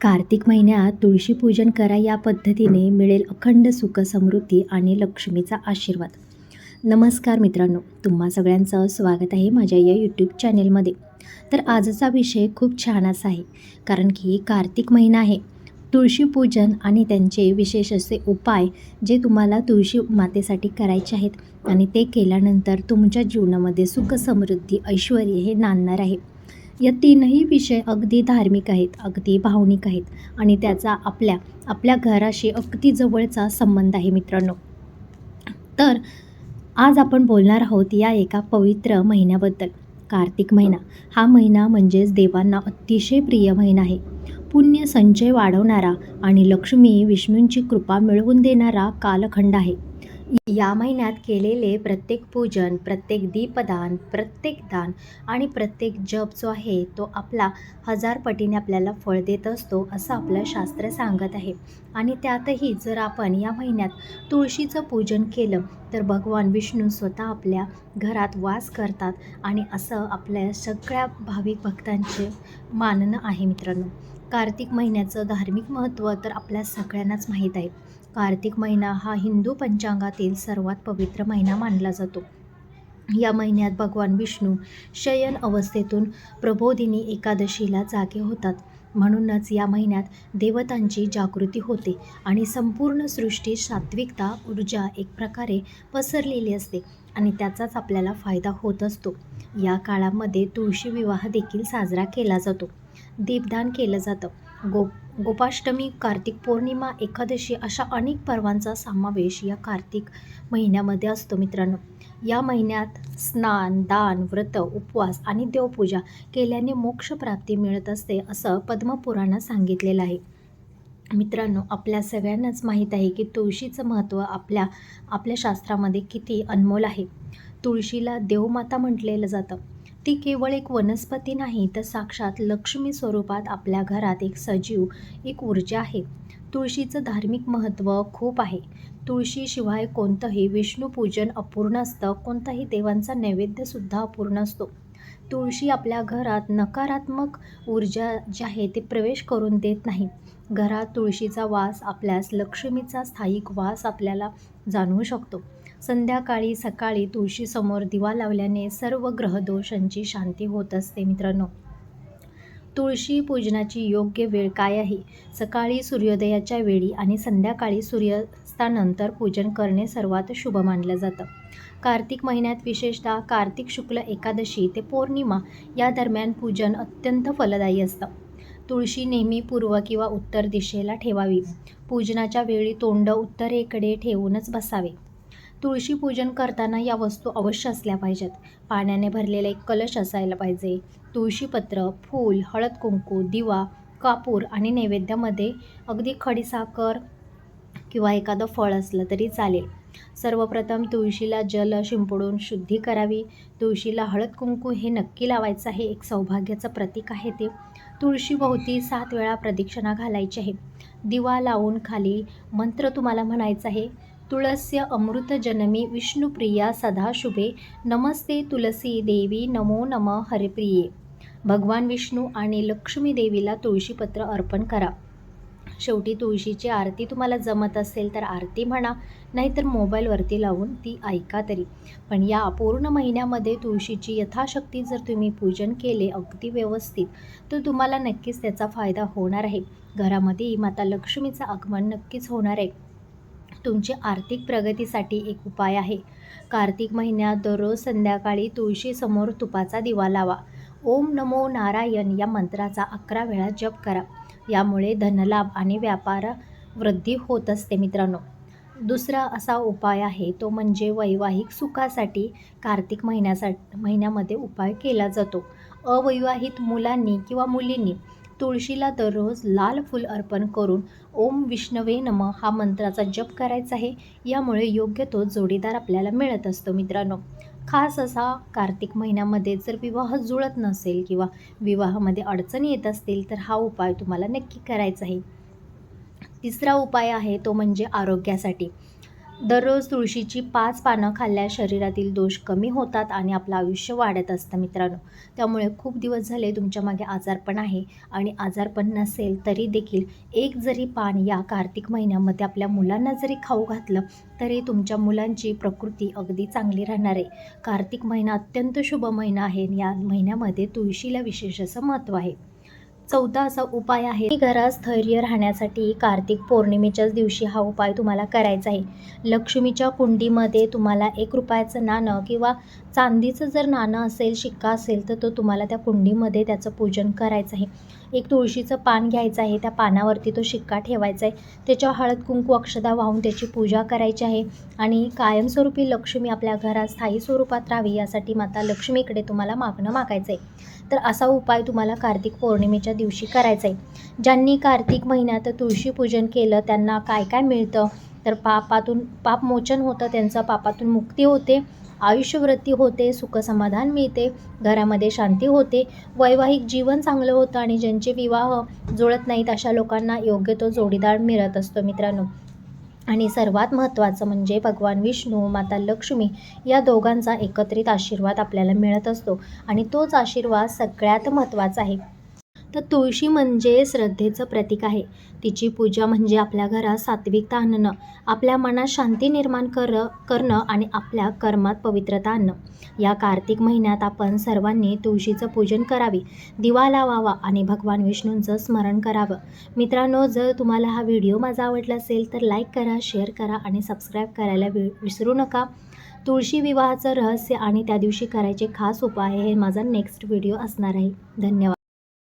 कार्तिक महिन्यात तुळशी पूजन करा या पद्धतीने मिळेल अखंड सुख समृद्धी आणि लक्ष्मीचा आशीर्वाद. नमस्कार मित्रांनो तुम्हा सगळ्यांचं स्वागत आहे माझ्या या यूट्यूब चॅनेलमध्ये तर आजचा विषय खूप छान असा आहे कारण की कार्तिक महिना आहे. तुळशी पूजन आणि त्यांचे विशेष असे उपाय जे तुम्हाला तुळशी मातेसाठी करायचे आहेत आणि ते केल्यानंतर तुमच्या जीवनामध्ये सुख समृद्धी ऐश्वर हे नांदणार आहे. या तीनही विषय अगदी धार्मिक आहेत अगदी भावनिक आहेत आणि त्याचा आपल्या आपल्या घराशी अगदी जवळचा संबंध आहे मित्रांनो. तर आज आपण बोलणार आहोत या एका पवित्र महिन्याबद्दल. कार्तिक महिना हा महिना म्हणजेच देवांना अतिशय प्रिय महिना आहे. पुण्य संचय वाढवणारा आणि लक्ष्मी विष्णूंची कृपा मिळवून देणारा कालखंड आहे. या महिन्यात केलेले प्रत्येक पूजन प्रत्येक दीपदान प्रत्येक दान आणि प्रत्येक जप जो आहे तो आपला हजार पटीने आपल्याला फळ देत असतो असं आपलं शास्त्र सांगत आहे. आणि त्यातही जर आपण या महिन्यात तुळशीचं पूजन केलं तर भगवान विष्णू स्वतः आपल्या घरात वास करतात आणि असं आपल्या सगळ्या भाविक भक्तांचे मानणं आहे मित्रांनो. कार्तिक महिन्याचं धार्मिक महत्त्व तर आपल्या सगळ्यांनाच माहीत आहे. कार्तिक महिना हा हिंदू पंचांगातील सर्वात पवित्र महिना मानला जातो. या महिन्यात भगवान विष्णू शयन अवस्थेतून प्रबोधिनी एकादशीला जागे होतात. म्हणूनच या महिन्यात देवतांची जागृती होते आणि संपूर्ण सृष्टी सात्विकता ऊर्जा एक प्रकारे पसरलेली असते आणि त्याचाच आपल्याला फायदा होत असतो. या काळामध्ये तुळशी विवाह देखील साजरा केला जातो. दीपदान केलं जातं. गो गोपाष्टमी कार्तिक पौर्णिमा एकादशी अशा अनेक पर्वांचा समावेश या कार्तिक महिन्यामध्ये असतो मित्रांनो. या महिन्यात स्नान दान व्रत उपवास आणि देवपूजा केल्याने मोक्षप्राप्ती मिळत असते असं पद्मपुराणात सांगितलेलं आहे. मित्रांनो आपल्या सगळ्यांनाच माहीत आहे की तुळशीचं महत्त्व आपल्या आपल्या शास्त्रामध्ये किती अनमोल आहे. तुळशीला देवमाता म्हटलेलं जातं. ती केवळ एक वनस्पती नाही तर साक्षात लक्ष्मी स्वरूपात आपल्या घरात एक सजीव एक ऊर्जा आहे. तुळशीचं धार्मिक महत्त्व खूप आहे. तुळशीशिवाय कोणतंही विष्णूपूजन अपूर्ण असतं कोणताही देवांचा नैवेद्यसुद्धा अपूर्ण असतो. तुळशी आपल्या घरात नकारात्मक ऊर्जा जी आहे ते प्रवेश करून देत नाही. घरात तुळशीचा वास आपल्यास लक्ष्मीचा स्थायिक वास आपल्याला जाणवू शकतो. संध्याकाळी सकाळी तुळशीसमोर दिवा लावल्याने सर्व ग्रहदोषांची शांती होत असते मित्रांनो. तुळशी पूजनाची योग्य वेळ काय आहे? सकाळी सूर्योदयाच्या वेळी आणि संध्याकाळी सूर्यास्तानंतर पूजन करणे सर्वात शुभ मानलं जातं. कार्तिक महिन्यात विशेषतः कार्तिक शुक्ल एकादशी ते पौर्णिमा या दरम्यान पूजन अत्यंत फलदायी असतं. तुळशी नेहमी पूर्व किंवा उत्तर दिशेला ठेवावी. पूजनाच्या वेळी तोंड उत्तरेकडे ठेवूनच बसावे. तुळशी पूजन करताना या वस्तू अवश्य असल्या पाहिजेत. पाण्याने भरलेला एक कलश असायला पाहिजे. तुळशीपत्र फूल हळद कुंकू दिवा कापूर आणि नैवेद्यामध्ये अगदी खडीसाखर किंवा एखादं फळ असलं तरी चालेल. सर्वप्रथम तुळशीला जल शिंपडून शुद्धी करावी. तुळशीला हळद कुंकू हे नक्की लावायचं आहे. एक सौभाग्याचं प्रतीक आहे ते. तुळशीभोवती सात वेळा प्रदक्षिणा घालायची आहे. दिवा लावून खाली मंत्र तुम्हाला म्हणायचा आहे. तुळस्य अमृतजनमी विष्णुप्रिया सदाशुभे नमस्ते तुलसी देवी नमो नम हरिप्रिये भगवान विष्णू आणि लक्ष्मी देवीला तुळशीपत्र अर्पण करा. शेवटी तुळशीची आरती तुम्हाला जमत असेल तर आरती म्हणा नाहीतर मोबाईलवरती लावून ती ऐका तरी. पण या पूर्ण महिन्यामध्ये तुळशीची यथाशक्ती जर तुम्ही पूजन केले अगदी व्यवस्थित तर तुम्हाला नक्कीच त्याचा फायदा होणार आहे. घरामध्ये माता लक्ष्मीचं आगमन नक्कीच होणार आहे. तुमची आर्थिक प्रगतीसाठी एक उपाय आहे. कार्तिक महिन्यात दररोज संध्याकाळी तुळशीसमोर तुपाचा दिवा लावा. ओम नमो नारायण या मंत्राचा अकरा वेळा जप करा. यामुळे धनलाभ आणि व्यापार वृद्धी होत असते मित्रांनो. दुसरा असा उपाय आहे तो म्हणजे वैवाहिक सुखासाठी कार्तिक महिन्यासाठी महिन्यामध्ये उपाय केला जातो. अवैवाहित मुलांनी किंवा मुलींनी तुळशीला दररोज लाल फूल अर्पण करून ओम विष्णवे नम हा मंत्राचा जप करायचा आहे. यामुळे योग्य तो जोडीदार आपल्याला मिळत असतो मित्रांनो. खास असा कार्तिक महिन्यामध्ये जर विवाह जुळत नसेल किंवा विवाहामध्ये अडचणी येत असतील तर हा उपाय तुम्हाला नक्की करायचा आहे. तिसरा उपाय आहे तो म्हणजे आरोग्यासाठी. दररोज तुळशीची पाच पानं खाल्ल्यास शरीरातील दोष कमी होतात आणि आपलं आयुष्य वाढत असतं मित्रांनो. त्यामुळे खूप दिवस झाले तुमच्या मागे आजारपण आहे आणि आजारपण नसेल तरी देखील एक जरी पान या कार्तिक महिन्यामध्ये आपल्या मुलांना जरी खाऊ घातलं तरी तुमच्या मुलांची प्रकृती अगदी चांगली राहणार आहे. कार्तिक महिना अत्यंत शुभ महिना आहे आणि या महिन्यामध्ये तुळशीला विशेष असं महत्त्व आहे. चौथा असा उपाय आहे. की घरात स्थैर्य राहण्यासाठी कार्तिक पौर्णिमेच्याच दिवशी हा उपाय तुम्हाला करायचा आहे. लक्ष्मीच्या कुंडीमध्ये तुम्हाला एक रुपयाचं नाणं किंवा चांदीचं जर नाणं असेल शिक्का असेल तर तो तुम्हाला त्या कुंडीमध्ये त्याचं पूजन करायचं आहे. एक तुळशीचं पान घ्यायचं आहे. त्या पानावरती तो शिक्का ठेवायचा आहे. त्याच्या हळद कुंकू अक्षदा वाहून त्याची पूजा करायची आहे. आणि कायमस्वरूपी लक्ष्मी आपल्या घरात स्थायी स्वरूपात राहावी यासाठी माता लक्ष्मीकडे तुम्हाला मागणं मागायचं आहे. तर असा उपाय तुम्हाला कार्तिक पौर्णिमेच्या दिवशी करायचं आहे ज्यांनी कार्तिक महिन्यात तुळशी पूजन केलं त्यांना काय काय मिळतं? तर पापातून पापमोचन होतं त्यांचं पापातून मुक्ती होते आयुष्यवृत्ती होते सुखसमाधान मिळते घरामध्ये शांती होते वैवाहिक जीवन चांगलं होतं आणि ज्यांचे विवाह जुळत नाहीत अशा लोकांना योग्य तो जोडीदार मिळत असतो मित्रांनो. आणि सर्वात महत्त्वाचं म्हणजे भगवान विष्णू माता लक्ष्मी या दोघांचा एकत्रित आशीर्वाद आपल्याला मिळत असतो. आणि तोच आशीर्वाद सगळ्यात महत्त्वाचा आहे. तर तुळशी म्हणजे श्रद्धेचं प्रतीक आहे. तिची पूजा म्हणजे आपल्या घरात सात्विकता आणणं आपल्या मनात शांती निर्माण कर करणं आणि आपल्या कर्मात पवित्रता आणणं. या कार्तिक महिन्यात आपण सर्वांनी तुळशीचं पूजन करावी दिवा लावावा आणि भगवान विष्णूंचं स्मरण करावं. मित्रांनो जर तुम्हाला हा व्हिडिओ माझा आवडला असेल तर लाईक करा शेअर करा आणि सबस्क्राईब करायला वि विसरू नका. तुळशी विवाहाचं रहस्य आणि त्या दिवशी करायचे खास उपाय हे माझा नेक्स्ट व्हिडिओ असणार आहे. धन्यवाद.